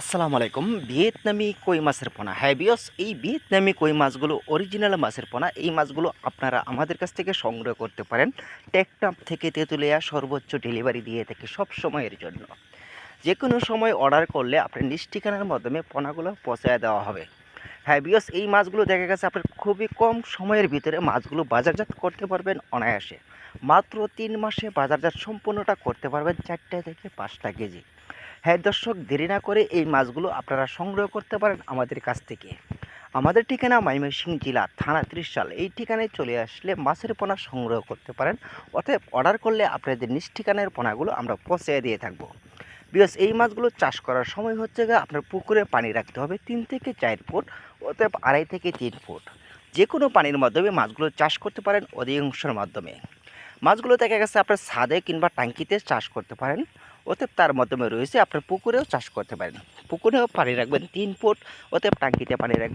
আসসালামু আলাইকুম। ভিয়েতনামি কই মাছের পোনা? হ্যাঁ বিয়স এই ভিয়েতনামি কই মাছগুলো অরিজিনাল মাছের পোনা, এই মাছগুলো আপনারা আমাদের কাছ থেকে সংগ্রহ করতে পারেন। টেকটাপ থেকে তেঁতুলিয়া সর্বোচ্চ ডেলিভারি দিয়ে থাকে সব সময়ের জন্য। যে কোনো সময় অর্ডার করলে আপনার নিজ ঠিকানার মাধ্যমে পোনাগুলো পচায় দেওয়া হবে। হ্যাঁ এই মাছগুলো দেখা গেছে আপনার খুবই কম সময়ের ভিতরে মাছগুলো বাজারজাত করতে পারবেন অনায়াসে। মাত্র তিন মাসে বাজারজাত সম্পূর্ণটা করতে পারবেন চারটা থেকে পাঁচটা কেজি। হ্যাঁ দর্শক, দেরি না করে এই মাছগুলো আপনারা সংগ্রহ করতে পারেন আমাদের কাছ থেকে। আমাদের ঠিকানা ময়মনসিংহ জেলা, থানা ত্রিশাল। এই ঠিকানায় চলে আসলে মাছের পোনা সংগ্রহ করতে পারেন। অতএব অর্ডার করলে আপনাদের নিজ ঠিকানার পোনাগুলো আমরা পৌঁছে দিয়ে থাকব। বিকজ এই মাছগুলো চাষ করার সময় হচ্ছে গিয়ে আপনার পুকুরে পানি রাখতে হবে তিন থেকে চার ফুট, অতএব আড়াই থেকে তিন ফুট। যে কোনো পানির মাধ্যমে মাছগুলো চাষ করতে পারেন অধিকাংশের মাধ্যমে। মাছগুলো দেখা গেছে আপনার ছাদে কিংবা টাঙ্কিতে চাষ করতে পারেন, অতএব তার মাধ্যমে রয়েছে আপনার পুকুরেও চাষ করতে পারেন। পুকুরেও পানি রাখবেন তিন ফুট, অতএব টাঙ্কিতে পানি রাখবেন